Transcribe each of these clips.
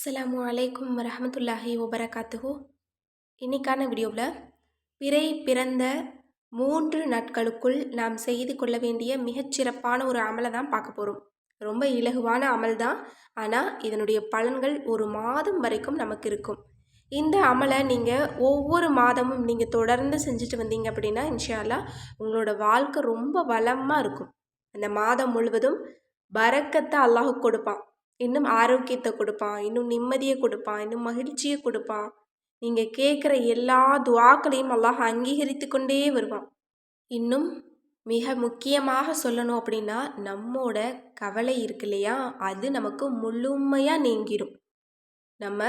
அஸ்லாம் அலைக்கும் வரமத்துல்லாஹி வபரகாத்துஹு. இன்னைக்கான வீடியோவில் பிறை பிறந்த மூன்று நாட்களுக்குள் நாம் செய்து கொள்ள வேண்டிய மிகச்சிறப்பான ஒரு அமலை தான் பார்க்க போகிறோம் ரொம்ப இலகுவான அமல் தான். ஆனால் இதனுடைய பலன்கள் ஒரு மாதம் வரைக்கும் நமக்கு இருக்கும். இந்த அமலை நீங்கள் ஒவ்வொரு மாதமும் நீங்கள் தொடர்ந்து செஞ்சுட்டு வந்தீங்க அப்படின்னா இன்ஷால்லா உங்களோட வாழ்க்கை ரொம்ப வளமாக இருக்கும். அந்த மாதம் முழுவதும் பறக்கத்தை அல்லாஹு கொடுப்பான். இன்னும் ஆரோக்கியத்தை கொடுப்பான் இன்னும் நிம்மதியை கொடுப்பான் இன்னும் மகிழ்ச்சியை கொடுப்பான். நீங்கள் கேட்குற எல்லா துவாக்களையும் அல்லாஹ் அங்கீகரித்து கொண்டே வருவான். இன்னும் மிக முக்கியமாக சொல்லணும் அப்படின்னா நம்மோட கவலை இருக்கு இல்லையா? அது நமக்கு முழுமையாக நீங்கிடும் நம்ம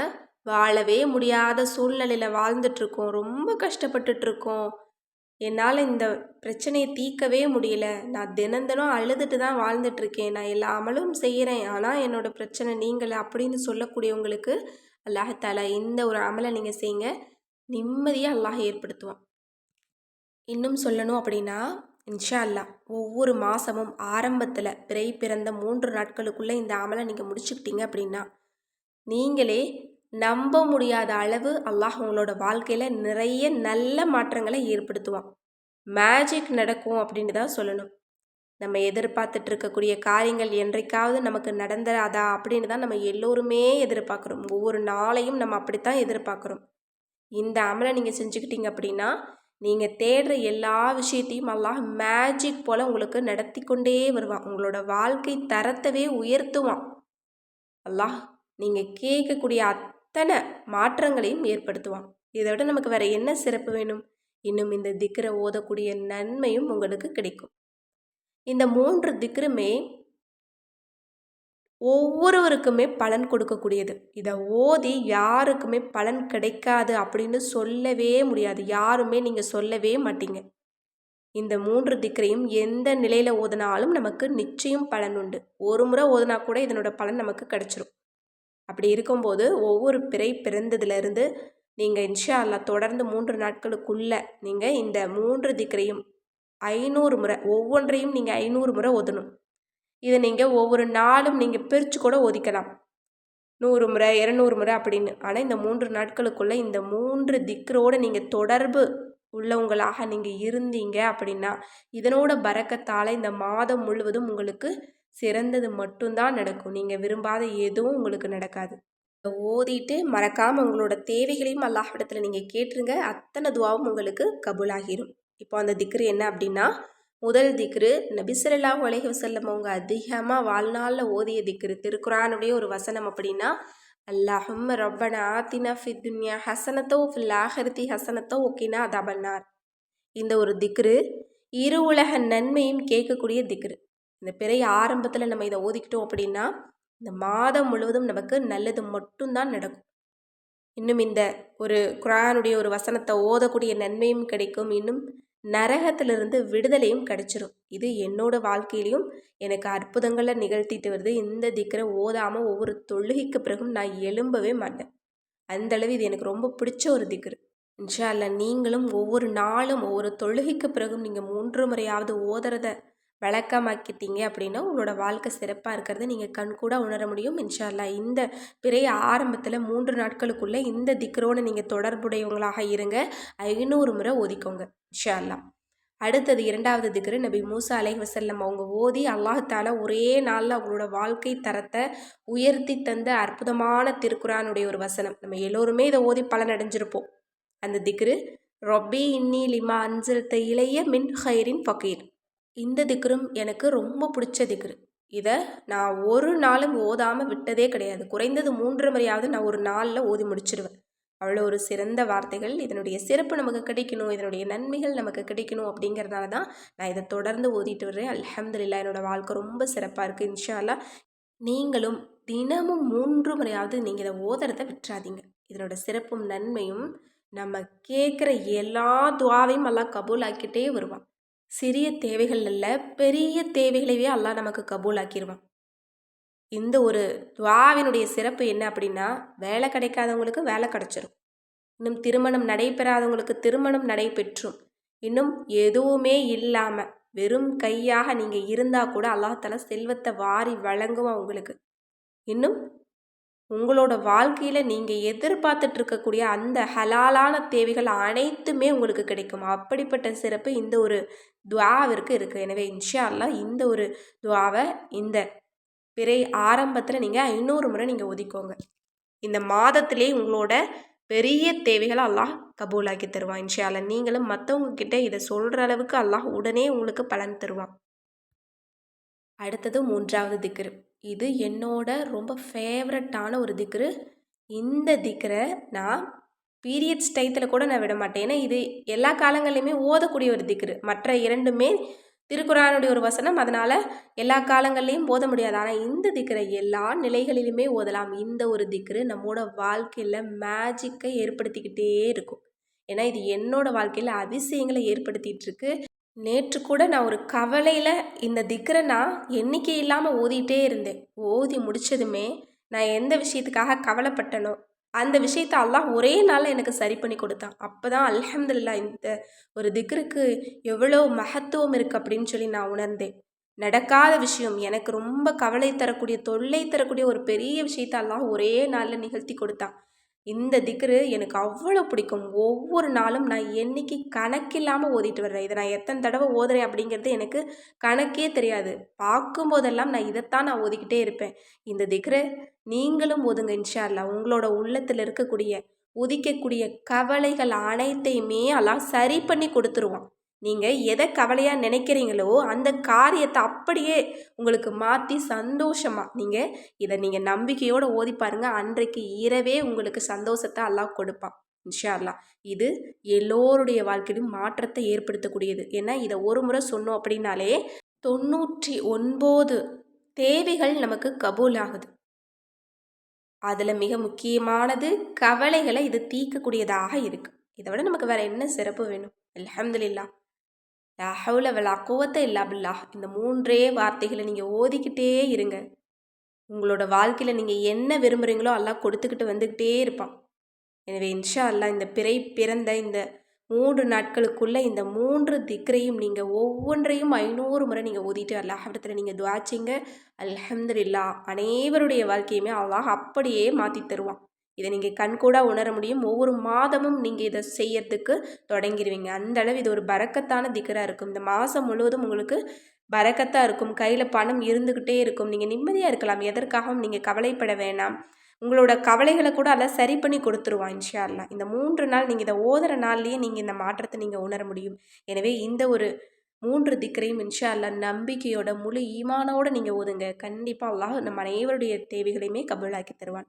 வாழவே முடியாத சூழ்நிலையில் வாழ்ந்துட்டுருக்கோம் ரொம்ப கஷ்டப்பட்டுட்ருக்கோம் என்னால் இந்த பிரச்சனையை தீர்க்கவே முடியல. நான் தினம் தினம் அழுதுட்டு தான் வாழ்ந்துட்டுருக்கேன். நான் எல்லா அமலும் செய்கிறேன் ஆனால் என்னோடய பிரச்சனை நீங்கள் அப்படின்னு சொல்லக்கூடியவங்களுக்கு அல்லாஹால இந்த ஒரு அமலை நீங்கள் செய்யுங்க நிம்மதியாக அல்லாஹ் ஏற்படுத்துவான். இன்னும் சொல்லணும் அப்படின்னா இன்ஷா அல்லா ஒவ்வொரு மாதமும் ஆரம்பத்தில் பிறை பிறந்த மூன்று நாட்களுக்குள்ளே இந்த அமலை நீங்கள் முடிச்சுக்கிட்டீங்க அப்படின்னா நீங்களே நம்ப முடியாத அளவு அல்லாஹ் உங்களோட வாழ்க்கையில் நிறைய நல்ல மாற்றங்களை ஏற்படுத்துவான். மேஜிக் நடக்கும் அப்படின்னு தான் சொல்லணும். நம்ம எதிர்பார்த்துட்டு இருக்கக்கூடிய காரியங்கள் என்றைக்காவது நமக்கு நடந்துராதா அப்படின்னு தான் நம்ம எல்லோருமே எதிர்பார்க்குறோம். ஒவ்வொரு நாளையும் நம்ம அப்படித்தான் எதிர்பார்க்குறோம். இந்த அமலை நீங்கள் செஞ்சுக்கிட்டீங்க அப்படின்னா நீங்கள் தேடுற எல்லா விஷயத்தையும் அல்லாஹ் மேஜிக் போல் உங்களுக்கு நடத்தி கொண்டே வருவான். உங்களோட வாழ்க்கை தரத்தவே உயர்த்துவான். அல்லாஹ் நீங்கள் கேட்கக்கூடிய அத்தனை மாற்றங்களையும் ஏற்படுத்துவான். இதை விட நமக்கு வேற என்ன சிறப்பு வேணும்? இன்னும் இந்த திக்கரை ஓதக்கூடிய நன்மையும் உங்களுக்கு கிடைக்கும். இந்த மூன்று திக்கருமே ஒவ்வொருவருக்குமே பலன் கொடுக்கக்கூடியது. இதை ஓதி யாருக்குமே பலன் கிடைக்காது அப்படின்னு சொல்லவே முடியாது. யாருமே நீங்கள் சொல்லவே மாட்டீங்க. இந்த மூன்று திக்கரையும் எந்த நிலையில் ஓதினாலும் நமக்கு நிச்சயம் பலன் உண்டு. ஒரு முறை ஓதுனா கூட இதனோட பலன் நமக்கு கிடைச்சிரும். அப்படி இருக்கும்போது ஒவ்வொரு பிறை பிறந்ததுலேருந்து நீங்கள் இன்ஷா அல்லா தொடர்ந்து மூன்று நாட்களுக்குள்ளே நீங்கள் இந்த மூன்று திக்கரையும் ஐநூறு முறை ஒவ்வொன்றையும் நீங்கள் ஐநூறு முறை ஓதணும். இதை நீங்கள் ஒவ்வொரு நாளும் நீங்கள் பிரித்து கூட ஒதுக்கலாம் நூறு முறை இரநூறு முறை அப்படின்னு. ஆனால் இந்த மூன்று நாட்களுக்குள்ளே இந்த மூன்று திக்கரோடு நீங்கள் தொடர்பு உள்ளவங்களாக நீங்கள் இருந்தீங்க அப்படின்னா இதனோட பறக்கத்தால் இந்த மாதம் முழுவதும் உங்களுக்கு சிறந்தது மட்டும்தான் நடக்கும். நீங்கள் விரும்பாத எதுவும் உங்களுக்கு நடக்காது. ஓதிட்டு மறக்காமல் உங்களோட தேவைகளையும் அல்லாஹிடத்தில் நீங்கள் கேட்டுருங்க. அத்தனை துவாவும் உங்களுக்கு கபூலாகிரும். இப்போ அந்த திக்ரு என்ன அப்படின்னா முதல் திக்ரு நபிசல்லா உலக வசல்லம் அவங்க அதிகமாக வாழ்நாளில் ஓதிய திக்ரு. திருக்குறானுடைய ஒரு வசனம் அப்படின்னா அல்லாஹும் ரப்பன ஆத்தினா ஃபித்துன்யா ஹசனத்தோ ஃபில் ஆஹர்த்தி ஹசனத்தோ ஓகேனா அதபன்னார். இந்த ஒரு திக்ரு இரு உலக நன்மையும் கேட்கக்கூடிய திக்ரு. இந்த பிறை ஆரம்பத்தில் நம்ம இதை ஓதிக்கிட்டோம் அப்படின்னா இந்த மாதம் முழுவதும் நமக்கு நல்லது மட்டும்தான் நடக்கும். இன்னும் இந்த ஒரு குரானுடைய ஒரு வசனத்தை ஓதக்கூடிய நன்மையும் கிடைக்கும். இன்னும் நரகத்திலிருந்து விடுதலையும் கிடைச்சிரும். இது என்னோட வாழ்க்கையிலையும் எனக்கு அற்புதங்களை நிகழ்த்திட்டு வருது. இந்த திக்கரை ஓதாமல் ஒவ்வொரு தொழுகைக்கு பிறகும் நான் எழும்பவே மாட்டேன். அந்தளவு இது எனக்கு ரொம்ப பிடிச்ச ஒரு திக்ரு. இன்ஷா அல்ல நீங்களும் ஒவ்வொரு நாளும் ஒவ்வொரு தொழுகைக்கு பிறகும் நீங்கள் மூன்று முறையாவது ஓதுறத வழக்கமாக்கிட்டீங்க அப்படின்னா உங்களோட வாழ்க்கை சிறப்பாக இருக்கிறத நீங்கள் கண் கூட உணர முடியும் இன்ஷால்லா இந்த பிறைய ஆரம்பத்தில் மூன்று நாட்களுக்குள்ளே இந்த திக்ரோடு நீங்கள் தொடர்புடையவங்களாக இருங்க. ஐநூறு முறை ஒதிக்கோங்க இன்ஷால்லா அடுத்தது இரண்டாவது திக்ரு நபி மூசா அலை வசல்லம் அவங்க ஓதி அல்லாஹால ஒரே நாளில் அவங்களோட வாழ்க்கை தரத்தை உயர்த்தி தந்த அற்புதமான திருக்குறானுடைய ஒரு வசனம். நம்ம எல்லோருமே இதை ஓதி பலனடைஞ்சிருப்போம். அந்த திக்ரு ரொபி இன்னி லிமா அஞ்சல் இளைய மின் ஹைரின் ஃபக்கீர் இந்த திக்ரும் எனக்கு ரொம்ப பிடிச்ச திக்ரு. இதை நான் ஒரு நாளும் ஓதாமல் விட்டதே கிடையாது. குறைந்தது மூன்று முறையாவது நான் ஒரு நாளில் ஓதி முடிச்சிடுவேன் அவ்வளோ ஒரு சிறந்த வார்த்தைகள். இதனுடைய சிறப்பு நமக்கு கிடைக்கணும். இதனுடைய நன்மைகள் நமக்கு கிடைக்கணும் அப்படிங்கிறதால தான் நான் இதை தொடர்ந்து ஓதிட்டு வர்றேன். அலமதுல்லா என்னோடய வாழ்க்கை ரொம்ப சிறப்பாக இருக்குது இன்ஷால்லா நீங்களும் தினமும் மூன்று முறையாவது நீங்கள் இதை ஓதுறதை விட்டுறாதீங்க. இதனோட சிறப்பும் நன்மையும் நம்ம கேட்குற எல்லா துவாவையும் எல்லாம் கபூல் ஆக்கிட்டே வருவான். சிறிய தேவைகள் அல்ல பெரிய தேவைகளையே அல்லாஹ் நமக்கு கபூலாக்கிடுவான் இந்த ஒரு துவாவினுடைய சிறப்பு என்ன அப்படின்னா வேலை கிடைக்காதவங்களுக்கு வேலை கிடைச்சிரும். இன்னும் திருமணம் நடைபெறாதவங்களுக்கு திருமணம் நடைபெற்றும். இன்னும் எதுவுமே இல்லாமல் வெறும் கையாக நீங்கள் இருந்தால் கூட அல்லாஹால செல்வத்தை வாரி வழங்குவான் உங்களுக்கு. இன்னும் உங்களோட வாழ்க்கையில் நீங்கள் எதிர்பார்த்துட்டு இருக்கக்கூடிய அந்த ஹலாலான தேவைகள் அனைத்துமே உங்களுக்கு கிடைக்கும். அப்படிப்பட்ட சிறப்பு இந்த ஒரு துவாவிற்கு இருக்குது எனவே இன்ஷா இந்த ஒரு துவாவை இந்த பிறை ஆரம்பத்தில் நீங்கள் ஐநூறு முறை நீங்கள் ஒதுக்கோங்க. இந்த மாதத்திலே உங்களோட பெரிய தேவைகளை அல்லாஹ் கபூலாக்கி தருவான் இன்ஷா நீங்களும் மற்றவங்க கிட்ட இதை சொல்கிற அளவுக்கு அல்லாஹ் உடனே உங்களுக்கு பலன் தருவான். அடுத்தது மூன்றாவது திக்ரு. இது என்னோட ரொம்ப ஃபேவரட்டான ஒரு திக்ரு. இந்த திக்ரை நான் பீரியட்ஸ் டயத்தில் கூட நான் விட மாட்டேன் ஏன்னா இது எல்லா காலங்கள்லையுமே ஓதக்கூடிய ஒரு திக்ரு மற்ற இரண்டுமே திருக்குறானுடைய ஒரு வசனம். அதனால் எல்லா காலங்கள்லேயும் ஓத முடியாது. ஆனால் இந்த திக்கரை எல்லா நிலைகளிலுமே ஓதலாம். இந்த ஒரு திக்ரு நம்மளோட வாழ்க்கையில் மேஜிக்கை ஏற்படுத்திக்கிட்டே இருக்கும். ஏன்னா இது என்னோட வாழ்க்கையில் அதிசயங்களை ஏற்படுத்திகிட்டு இருக்கு நேற்று கூட நான் ஒரு கவலையில் இந்த திக்கரை நான் எண்ணிக்கை இல்லாமல் ஓதிட்டே இருந்தேன். ஓதி முடித்ததுமே நான் எந்த விஷயத்துக்காக கவலைப்பட்டனோ அந்த விஷயத்த அல்லாஹ் ஒரே நாளில் எனக்கு சரி பண்ணி கொடுத்தான். அப்போ தான் அலமதுல்லா இந்த ஒரு திக்ருக்கு எவ்வளோ மகத்துவம் இருக்குது அப்படின்னு சொல்லி நான் உணர்ந்தேன். நடக்காத விஷயம் எனக்கு ரொம்ப கவலை தரக்கூடிய தொல்லை தரக்கூடிய ஒரு பெரிய விஷயத்த அல்லாஹ் ஒரே நாளில் நிகழ்த்தி கொடுத்தான். இந்த திக்ரு எனக்கு அவ்வளோ பிடிக்கும். ஒவ்வொரு நாளும் நான் என்றைக்கு கணக்கில்லாமல் ஓதிட்டு வர்றேன். இதை நான் எத்தனை தடவை ஓதுறேன் அப்படிங்கிறது எனக்கு கணக்கே தெரியாது. பார்க்கும்போதெல்லாம் நான் இதைத்தான் நான் ஓதிக்கிட்டே இருப்பேன். இந்த திக்ரு நீங்களும் ஓதுங்க இன்ஷா அல்லா உங்களோட உள்ளத்தில் இருக்கக்கூடிய உதிக்கக்கூடிய கவலைகள் அனைத்தையுமே எல்லாம் சரி பண்ணி கொடுத்துருவான். நீங்கள் எதை கவலையாக நினைக்கிறீங்களோ அந்த காரியத்தை அப்படியே உங்களுக்கு மாற்றி சந்தோஷமாக நீங்கள் இதை நீங்கள் நம்பிக்கையோடு ஓதி பாருங்கள் அன்றைக்கு இரவே உங்களுக்கு சந்தோஷத்தை எல்லாம் கொடுப்பான் இன்ஷால்லா இது எல்லோருடைய வாழ்க்கையிலும் மாற்றத்தை ஏற்படுத்தக்கூடியது. ஏன்னா இதை ஒரு முறை சொன்னோம் அப்படின்னாலே தொண்ணூற்றி ஒன்பது தேவைகள் நமக்கு கபூல் ஆகுது அதில் மிக முக்கியமானது கவலைகளை இது தீர்க்கக்கூடியதாக இருக்குது இதை விட நமக்கு வேறு என்ன சிறப்பு வேணும்? அலமதுல்லா லா ஹவுல வலா குவத்தை இல்லா பில்லா இந்த மூன்றே வார்த்தைகளை நீங்கள் ஓதிக்கிட்டே இருங்க. உங்களோட வாழ்க்கையில் நீங்கள் என்ன விரும்புகிறீங்களோ எல்லாம் கொடுத்துக்கிட்டு வந்துக்கிட்டே இருப்பான் எனவே இன்ஷா அல்லா இந்த பிறை பிறந்த இந்த மூன்று நாட்களுக்குள்ளே இந்த மூன்று திக்ரையும் நீங்கள் ஒவ்வொன்றையும் ஐநூறு முறை நீங்கள் ஓதிட்டு அல்லாஹிடத்தில் நீங்கள் துவாச்சிங்க அல்ஹம்துல்லா அனைவருடைய வாழ்க்கையுமே அல்லாஹ் அப்படியே மாற்றி தருவான். இதை நீங்கள் கண்கூடாக உணர முடியும். ஒவ்வொரு மாதமும் நீங்கள் இதை செய்யறதுக்கு தொடங்கிடுவீங்க அந்த அளவு இது ஒரு பறக்கத்தான திக்கராக இருக்கும். இந்த மாதம் முழுவதும் உங்களுக்கு பறக்கத்தாக இருக்கும். கையில் பணம் இருந்துக்கிட்டே இருக்கும். நீங்கள் நிம்மதியாக இருக்கலாம். எதற்காகவும் நீங்கள் கவலைப்பட வேணாம். உங்களோட கவலைகளை கூட அதை சரி பண்ணி கொடுத்துருவான் இன்ஷா இந்த மூன்று நாள் நீங்கள் இதை ஓதுற நாள்லேயே நீங்கள் இந்த மாற்றத்தை நீங்கள் உணர முடியும். எனவே இந்த ஒரு மூன்று திக்கரையும் இன்ஷா அல்லா நம்பிக்கையோட முழு ஈமானோடு நீங்கள் ஓதுங்க. கண்டிப்பாக அல்லாஹ் நம்ம அனைவருடைய தேவைகளையுமே கபூலாக்கி தருவான்.